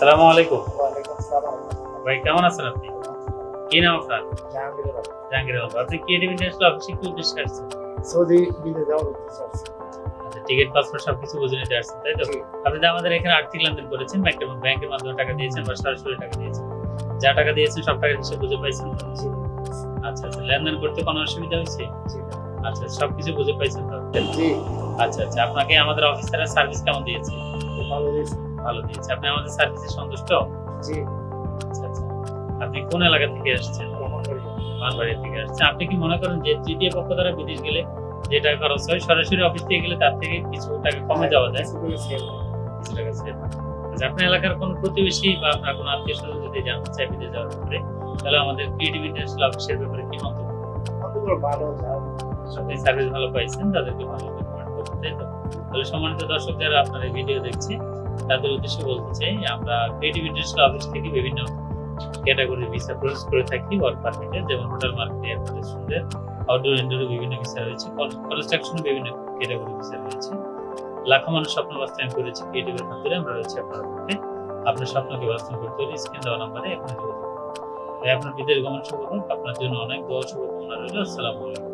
আসসালামু আলাইকুম। ভাই কেমন আছেন আপনি? কি নাম আপনার? জাহাঙ্গীর আলম। আপনি ইন্টারন্যাশনাল অফিসে কি উদ্দেশ্যে আসছেন? সৌদি যাওয়ার উদ্দেশ্য। আচ্ছা টিকিট পাসপোর্ট সবকিছু বুঝে নিতে আসছেন তাই তো? আপনি তো আমাদের এখানে আর্থিক লেনদেন করেছেন ব্যাংকের ব্যাংকের মাধ্যমে টাকা দিয়েছেন বা সরাসরি টাকা দিয়েছেন যা টাকা দিয়েছেন সব টাকা হিসেবে বুঝে পাইছেন? আচ্ছা আচ্ছা লেনদেন করতে কোনো অসুবিধা হয়েছে? জি, আচ্ছা সবকিছু বুঝে পাইছেন তো? আচ্ছা আচ্ছা আপনাকে আমাদের অফিসারের সার্ভিস কেমন দিয়েছে? ভালো দিয়েছে। ভালো দিয়েছে। আপনি আমাদের সার্ভিসে সন্তুষ্ট? জি, আচ্ছা আচ্ছা। আপনি কোন এলাকা থেকে আসছেন? মানবাড়ি থেকে আসছে আপনি কি মনে করেন যে তৃতীয় পক্ষ দ্বারা বিদেশ গেলে যে টাকা খরচ হয় সরাসরি অফিস থেকে গেলে তার থেকে কিছু টাকা কমে যাওয়া যায়? কিছু হয়। টাকা হয়। আচ্ছা আপনার এলাকার কোন প্রতিবেশী বা আপনার কোনো আত্মীয় স্বজন যদি জানতে চায় বিদেশ যাওয়ার ব্যাপারে তাহলে আমাদের ক্রিয়েটিভ ইন্টারন্যাশনাল অফিসের ব্যাপারে কি মন্তব্য? ভালো আপনি সার্ভিস ভালো পাইছেন তাদেরকে ভালো করতে তাই তো তাহলে সম্মানিত দর্শক যারা আপনার এই ভিডিও দেখছে তাদের উদ্দেশ্যে বলতে চাই, আমরা ক্রিয়েটিভ ইন্টারন্যাশনাল অফিস থেকে বিভিন্ন ক্যাটাগরি ভিসা প্রসেস করে থাকি ওয়ার্ক পারমিটে যেমন hotel market airport restaurant outdoor indoor বিভিন্ন ভিসা রয়েছে কনস্ট্রাকশনে বিভিন্ন ক্যাটাগরি ভিসা রয়েছে। লাখো মানুষ স্বপ্ন বাস্তবায়ন করেছে ক্রিয়েটিভের খাতিরে আমরা রয়েছে আপনার পক্ষে আপনার স্বপ্নকে বাস্তবায়ন করতে হলে স্ক্রিন দেওয়া নাম্বারে এখন যোগাযোগ আপনার বিদেশ গমন শুভ হোক, আপনার জন্য অনেক দোয়া শুভকামনা রইল, আসসালামু আলাইকুম।